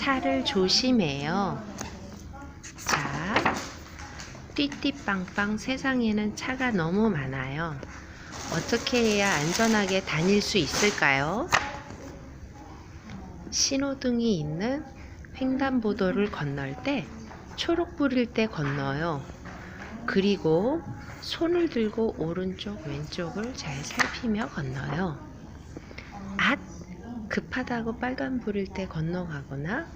차를 조심해요. 자, 띠띠빵빵 세상에는 차가 너무 많아요. 어떻게 해야 안전하게 다닐 수 있을까요? 신호등이 있는 횡단보도를 건널 때 초록불일 때 건너요. 그리고 손을 들고 오른쪽 왼쪽을 잘 살피며 건너요. 앗! 급하다고 빨간 불일 때 건너가거나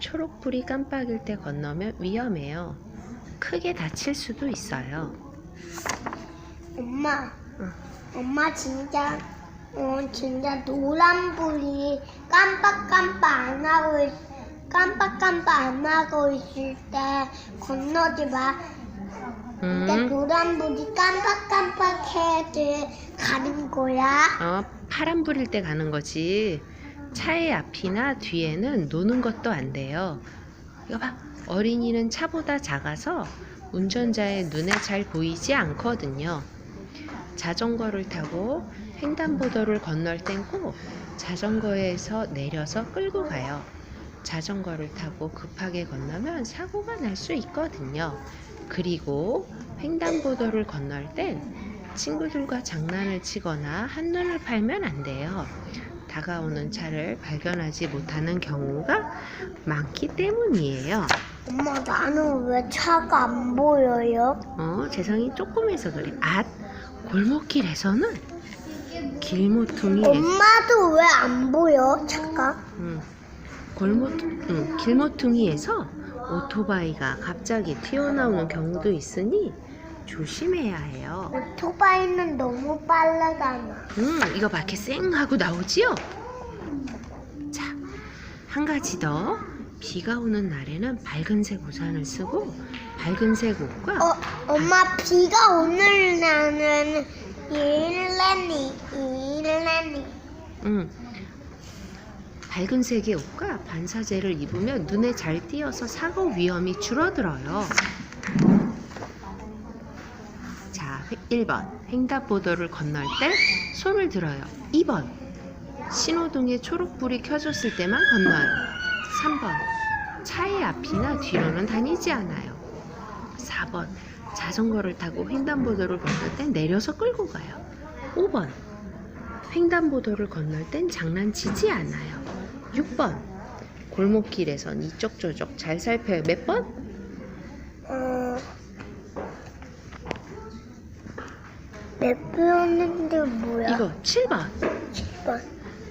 초록불이 깜빡일 때 건너면 위험해요. 크게 다칠 수도 있어요. 엄마, 응. 엄마 진짜, 어 진짜 노란불이 깜빡깜빡 안 하고 있, 깜빡깜빡 안 하고 있을 때 건너지 마. 근데 음, 노란불이 깜빡깜빡 해야지 가는 거야. 어, 파란불일 때 가는 거지. 차의 앞이나 뒤에는 노는 것도 안 돼요. 이거 봐. 어린이는 차보다 작아서 운전자의 눈에 잘 보이지 않거든요. 자전거를 타고 횡단보도를 건널 땐 꼭 자전거에서 내려서 끌고 가요. 자전거를 타고 급하게 건너면 사고가 날 수 있거든요. 그리고 횡단보도를 건널 땐 친구들과 장난을 치거나 한눈을 팔면 안 돼요. 다가오는 차를 발견하지 못하는 경우가 많기 때문이에요. 엄마 나는 왜 차가 안 보여요? 어, 재성이 조금해서 그래. 아, 골목길에서는 길모퉁이에 엄마도 왜 안 보여 차가? 음, 골모, 음, 길모퉁이에서 오토바이가 갑자기 튀어나오는 경우도 있으니 조심해야 해요. 오토바이는 너무 빠르잖아. 음, 이거 봐, 이렇게 쌩 하고 나오지요? 자, 한 가지 더. 비가 오는 날에는 밝은색 우산을 쓰고 밝은색 옷과 어, 엄마 비가 오는 날은 일레니 일레니 음, 밝은색의 옷과 반사제를 입으면 눈에 잘 띄어서 사고 위험이 줄어들어요. 자, 1번. 횡단보도를 건널 때 손을 들어요. 2번. 신호등에 초록불이 켜졌을 때만 건너요. 3번. 차의 앞이나 뒤로는 다니지 않아요. 4번. 자전거를 타고 횡단보도를 건널 땐 내려서 끌고 가요. 5번. 횡단보도를 건널 땐 장난치지 않아요. 6번. 골목길에선 이쪽 저쪽 잘 살펴요. 몇 번? 어, 몇 배웠는데 뭐야? 이거 7번. 10번.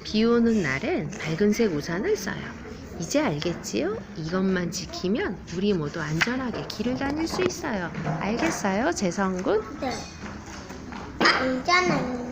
비 오는 날엔 밝은색 우산을 써요. 이제 알겠지요? 이것만 지키면 우리 모두 안전하게 길을 다닐 수 있어요. 알겠어요, 재성군? 네. 알잖아요.